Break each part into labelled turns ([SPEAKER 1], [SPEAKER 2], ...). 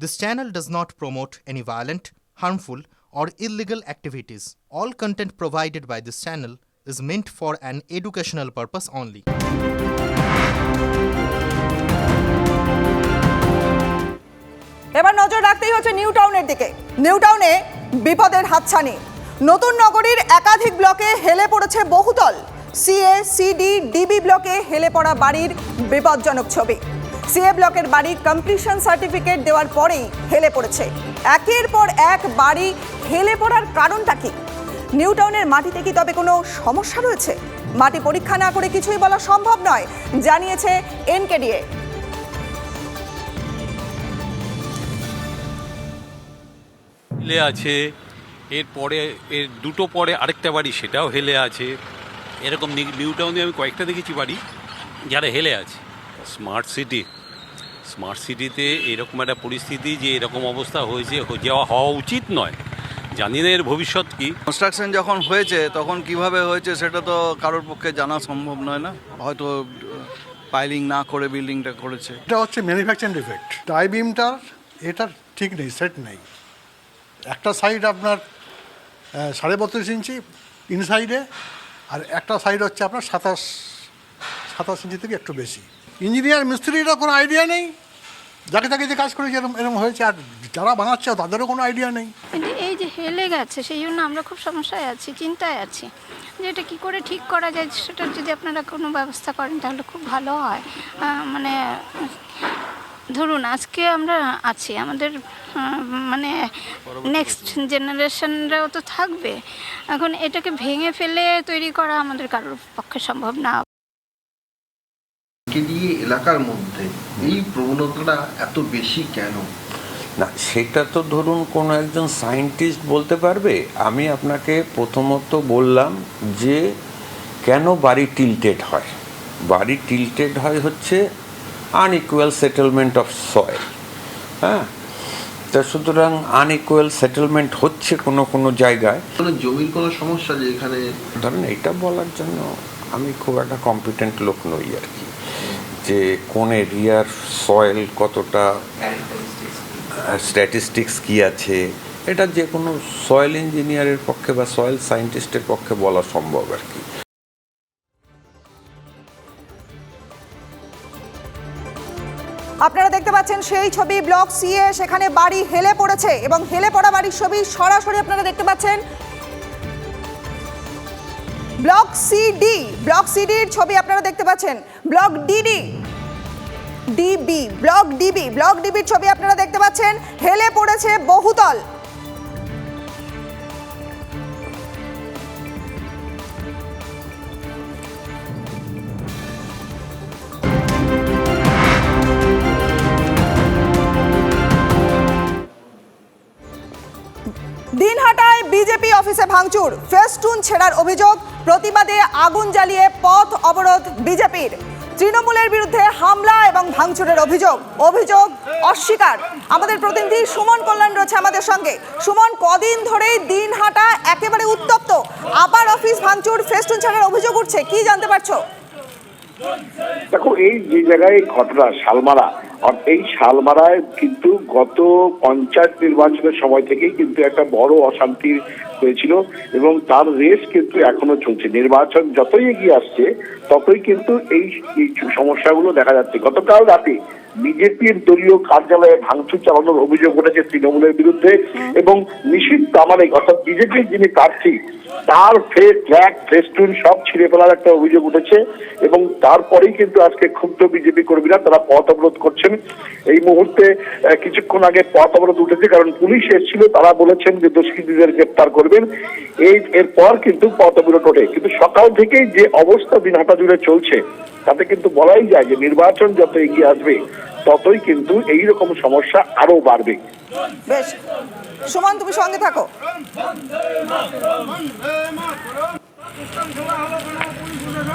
[SPEAKER 1] This channel does not promote any violent, harmful, or illegal activities. All content provided by this channel is meant for an educational purpose only.
[SPEAKER 2] এবার নজর রাখতেই হচ্ছে new টাউনের দিকে new টাউনে বিপদের হাতছানি নতুন নগরীর একাধিক ব্লকে হেলে পড়েছে বহুতল সিএ সিডি ডিবি ব্লকে হেলে পড়া বাড়ির বিপজ্জনক ছবি সিএ ব্লকের বাড়ি কমপ্লিশন সার্টিফিকেট দেওয়ার পরেই হেলে পড়েছে। একের পর এক বাড়ি হেলে পড়ার কারণটা কি? নিউ টাউনের মাটিতে কি তবে কোনো সমস্যা রয়েছে? মাটি পরীক্ষা না করে কিছুই বলা সম্ভব নয় জানিয়েছে এনকেডিএ।
[SPEAKER 3] হেলে আছে এরপরে এর দুটো পরে আরেকটা বাড়ি সেটাও হেলে আছে। এরকম নিউ টাউনে আমি কয়েকটা দেখেছি বাড়ি যারা হেলে আছে। স্মার্ট সিটি স্মার্ট সিটিতে এরকম একটা পরিস্থিতি যে এরকম অবস্থা হয়েছে যাওয়া হওয়া উচিত নয়। জানি না এর ভবিষ্যৎ কি।
[SPEAKER 4] কনস্ট্রাকশন যখন হয়েছে তখন কীভাবে হয়েছে সেটা তো কারোর পক্ষে জানা সম্ভব নয় না। হয়তো পাইলিং না করে বিল্ডিংটা করেছে।
[SPEAKER 5] এটা হচ্ছে ম্যানুফ্যাকচারিং ডিফেক্ট টাই বিমটার এটা ঠিক নেই সেট নেই। একটা সাইড আপনার সাড়ে বত্রিশ ইঞ্চি ইনসাইডে আর একটা সাইড হচ্ছে আপনার সাতাশ সাতাশ ইঞ্চি থেকে একটু বেশি। ইঞ্জিনিয়ার মিস্ত্রিরও কোনো আইডিয়া নেই। যাকে তাকে যে কাজ করেছে এরকম এরকম হয়েছে, আর যারা বানাচ্ছে তাদেরও কোনো আইডিয়া নেই।
[SPEAKER 6] কিন্তু এই যে হেলে গেছে, সেই জন্য আমরা খুব সমস্যায় আছি, চিন্তায় আছি যে এটা কী করে ঠিক করা যায়, সেটা যদি আপনারা কোনো ব্যবস্থা করেন তাহলে খুব ভালো হয়। মানে ধরুন আজকে আমরা আছি, আমাদের মানে নেক্সট জেনারেশনরাও তো থাকবে। এখন এটাকে ভেঙে ফেলে তৈরি করা আমাদের কারোর পক্ষে সম্ভব না।
[SPEAKER 7] দিয়ে এলাকার মধ্যে এই প্রবণতাটা এত বেশি কেন?
[SPEAKER 8] না সেটা তো ধরুন কোনো একজন সায়েন্টিস্ট বলতে পারবে। আমি আপনাকে প্রথমত বললাম যে কেন বাড়ি টিল্টেড হয়? বাড়ি টিল্টেড হয় হচ্ছে আনইকুয়াল সেটেলমেন্ট অফ সয়েল হ্যাঁ? তা সুতরাং আনইকুয়াল সেটেলমেন্ট হচ্ছে কোনো কোনো জায়গায়।
[SPEAKER 7] জমির কোনো সমস্যা যে এখানে?
[SPEAKER 8] ধরেন এটা বলার জন্য আমি খুব একটা কম্পিটেন্ট লোক নই আর কি। যে কোন এরিয়ার সয়েল কতটা স্ট্যাটিস্টিক্স কি? আছে এটা যে কোনো সয়েল ইঞ্জিনিয়ারের পক্ষে বা সয়েল সায়েন্টিস্টের পক্ষে বলা সম্ভব আর কি।
[SPEAKER 2] আপনারা দেখতে পাচ্ছেন সেই ছবি ব্লক সিএ সেখানে বাড়ি হেলে পড়েছে এবং হেলে পড়া বাড়ির ছবি সরাসরি আপনারা দেখতে পাচ্ছেন ব্লক সিডি ব্লক সিডির ছবি আপনারা দেখতে পাচ্ছেন। Block DD DB block DB block ডিবির ছবি আপনারা দেখতে পাচ্ছেন। হেলে পড়েছে বহুতল। অফিসে ভাঙচুর, ফেস্টুন ছেড়ার অভিযোগ, প্রতিবাদে আগুন জ্বালিয়ে পথ অবরোধ বিজেপির। তৃণমূলের বিরুদ্ধে হামলা এবং ভাঙচুরের অভিযোগ অভিযোগ অস্বীকার। আমাদের প্রতিনিধি সুমন কল্যাণ রয়েছে আমাদের সঙ্গে। সুমন, কদিন ধরেই দিনহাটা একেবারে উত্তপ্ত। আবার অফিস ভাঙচুর, ফেস্টুন ছাড়ার অভিযোগ উঠছে, কি জানতে পারছ?
[SPEAKER 9] দেখো, এই যে জায়গায় ঘটনা, শালমারা এই শালমারায় কিন্তু গত পঞ্চায়েত নির্বাচনের সময় থেকেই কিন্তু একটা বড় অশান্তি হয়েছিল এবং তার রেস কিন্তু এখনও চলছে। নির্বাচন যতই এগিয়ে আসছে, ততই কিন্তু এই সমস্যাগুলো দেখা যাচ্ছে। গতকাল রাতে বিজেপির দলীয় কার্যালয়ে ভাঙচুর চালানোর অভিযোগ উঠেছে তৃণমূলের বিরুদ্ধে এবং নিশীত প্রামাণিক অর্থাৎ বিজেপির যিনি প্রার্থী তার ফেস ফ্ল্যাগ ফেস্টুন সব ছিঁড়ে ফেলার একটা অভিযোগ উঠেছে এবং তারপরেই কিন্তু আজকে ক্ষুব্ধ বিজেপি কর্মীরা তারা পথ অবরোধ করছেন। এই মুহূর্তে কিছুক্ষণ আগে পথ অবরোধ উঠেছে কারণ পুলিশ এসেছিল তারা বলেছেন যে দুষ্কৃতীদের গ্রেপ্তার করবেন। এই এরপর কিন্তু পথ অবরোধ ওঠে। কিন্তু সকাল থেকেই যে অবস্থা দিনহাটা জুড়ে চলছে তাতে কিন্তু বলাই যায় যে নির্বাচন যত এগিয়ে আসবে ততই কিন্তু এই রকম সমস্যা আরও বাড়বে।
[SPEAKER 2] বেশ। সুমন তুমি সঙ্গে থাকো।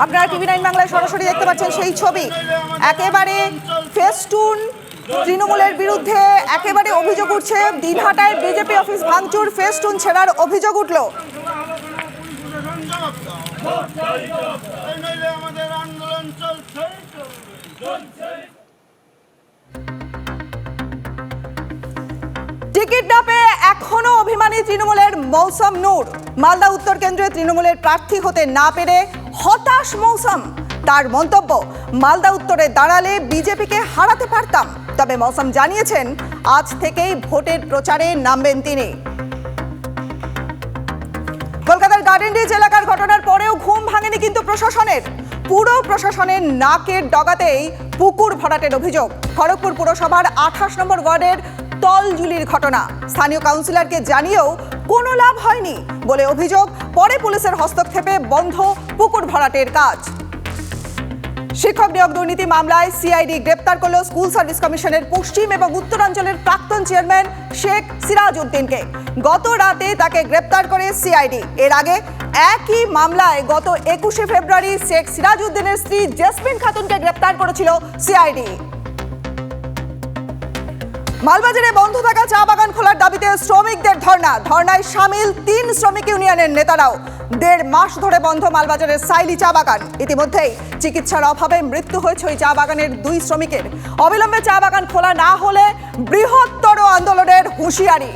[SPEAKER 2] আপনারা টিভি নাইন বাংলায় সরাসরি দেখতে পাচ্ছেন সেই ছবি। একেবারে ফেস্টুন তৃণমূলের বিরুদ্ধে একেবারে অভিযোগ উঠছে। দিনহাটায় বিজেপি অফিস ভাঙচুর ফেস্টুন ছেড়ার অভিযোগ উঠল।
[SPEAKER 10] আমাদের আন্দোলন চলছে।
[SPEAKER 2] হাতছানি তৃণমূলের মৌসম নূর। মালদা উত্তর কেন্দ্রে তৃণমূলের প্রার্থী হতে না পেরে হতাশ মৌসম। তার মন্তব্য, মালদা উত্তরে দাঁড়ালে বিজেপিকে হারাতে পারতাম। তবে মৌসম জানিয়েছেন, আজ থেকেই ভোটের প্রচারে নামবেন তিনি। কলকাতার গার্ডেন রিচ এলাকার ঘটনার পরেও ঘুম ভাঙেনি কিন্তু প্রশাসনের। পুরো প্রশাসনের নাকের ডগাতেই পুকুর ভরাটের অভিযোগ। খড়গপুর পুরসভার আঠাশ নম্বর ওয়ার্ডের তলজুলির ঘটনা। স্থানীয় কাউন্সিলরকে জানিয়েও কোনো লাভ হয়নি বলে অভিযোগ, পরে পুলিশের হস্তক্ষেপে বন্ধ পুকুর ভরাটের কাজ। শিক্ষক নিয়োগ দুর্নীতি মামলায় সিআইডি গ্রেপ্তার করল স্কুল সার্ভিস কমিশনের পশ্চিম এবং উত্তরাঞ্চলের প্রাক্তন চেয়ারম্যান শেখ সিরাজ উদ্দিনকে গত রাতে তাকে গ্রেপ্তার করে সিআইডি। এর আগে একই মামলায় গত একুশে ফেব্রুয়ারি শেখ সিরাজ উদ্দিনের স্ত্রী জেসমিন খাতুনকে গ্রেপ্তার করেছিল সিআইডি। মালবাজারে বন্ধ থাকা চা বাগান খোলার দাবিতে শ্রমিকদের ধর্না ধর্নায় সামিল তিন শ্রমিক ইউনিয়নের নেতারাও। দেড় মাস ধরে বন্ধ মালবাজারের সাইলি চা বাগান। ইতিমধ্যেই চিকিৎসার অভাবে মৃত্যু হয়েছে ওই চা বাগানের দুই শ্রমিকের। অবিলম্বে চা বাগান খোলা না হলে বৃহত্তর আন্দোলনের হুঁশিয়ারি।